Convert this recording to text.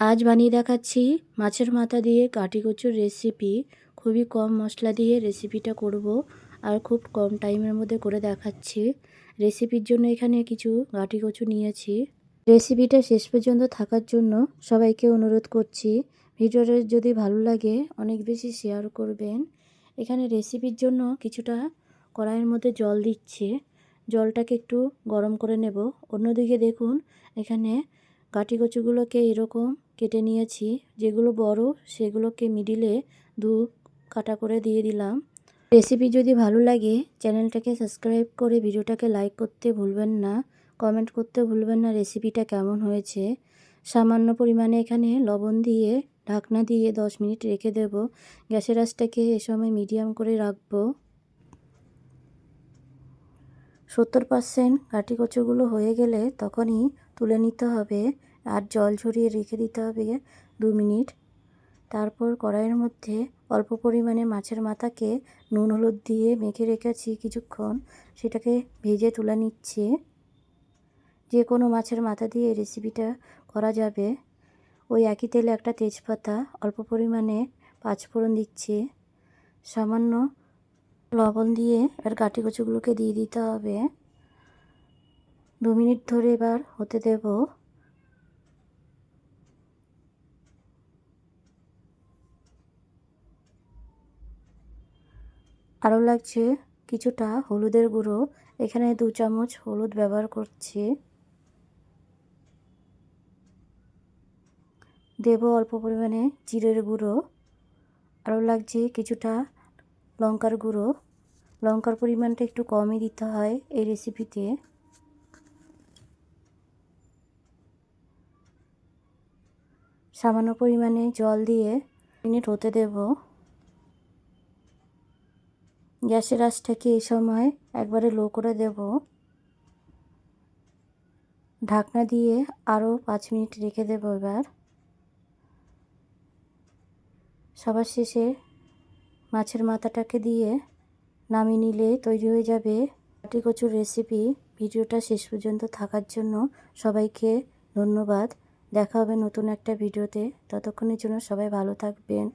আজ বানিয়ে দেখাচ্ছি মাছের মাথা দিয়ে কাটি কচুর রেসিপি খুবই কম মশলা দিয়ে রেসিপিটা করব আর খুব কম টাইমের মধ্যে করে দেখাচ্ছি। রেসিপির জন্য এখানে কিছু গাটি কচু নিয়েছি। রেসিপিটা শেষ পর্যন্ত থাকার জন্য সবাইকে অনুরোধ করছি, ভিডিওটা যদি ভালো লাগে অনেক বেশি শেয়ার করবেন। এখানে রেসিপির জন্য কিছুটা কড়াইয়ের মধ্যে জল দিচ্ছে। জলটাকে একটু গরম করে নেব। অন্যদিকে দেখুন, এখানে কাটি কচুগুলোকে এরকম কেটে নিয়েছি। যেগুলো বড়, সেগুলোকে মিডিলে দু কাটা করে দিয়ে দিলাম। রেসিপি যদি ভালো লাগে, চ্যানেলটাকে সাবস্ক্রাইব করে ভিডিওটাকে লাইক করতে ভুলবেন না, কমেন্ট করতে ভুলবেন না রেসিপিটা কেমন হয়েছে। সামান্য পরিমাণে এখানে লবণ দিয়ে ঢাকনা দিয়ে দশ মিনিট রেখে দেব। গ্যাসের আঁচটাকে এ সময় মিডিয়াম করে রাখব। সত্তর পার্সেন্ট কাটি কচুগুলো হয়ে গেলে তখনই তুলে নিতে হবে। আর জল ঝরিয়ে রেখে দিতে হবে দু মিনিট। তারপর কড়াইয়ের মধ্যে অল্প পরিমাণে মাছের মাথাকে নুন, হলুদ দিয়ে মেখে রেখেছি কিছুক্ষণ। সেটাকে ভেজে তুলে নিচ্ছি। যে কোনো মাছের মাথা দিয়ে রেসিপিটা করা যাবে। ওই একই তেলে একটা তেজপাতা, অল্প পরিমাণে পাঁচফোড়ন দিচ্ছি। সামান্য লবণ দিয়ে এবার কাটি কচুগুলোকে দিয়ে দিতে হবে। দু মিনিট ধরে এবার হতে দেব। আরও লাগছে কিছুটা হলুদের গুঁড়ো। এখানে দু চামচ হলুদ ব্যবহার করছি। দেব অল্প পরিমাণে জিরের গুঁড়ো। আরও লাগছে কিছুটা লঙ্কার গুঁড়ো। লঙ্কার পরিমাণটা একটু কমই দিতে হয় এই রেসিপিতে। সামান্য পরিমাণে জল দিয়ে মিনিট হতে দেব। গ্যাসের আঁচটাকে এই সময় একবারে লো করে দেব। ঢাকনা দিয়ে আরও পাঁচ মিনিট রেখে দেব এবার। সবার শেষে মাছের মাথাটাকে দিয়ে নামিয়ে নিলে তৈরি হয়ে যাবে কাটি কচুর রেসিপি ভিডিওটা শেষ পর্যন্ত থাকার জন্য সবাইকে ধন্যবাদ। দেখা হবে নতুন একটা ভিডিওতে। ততক্ষণের জন্য সবাই ভালো থাকবেন।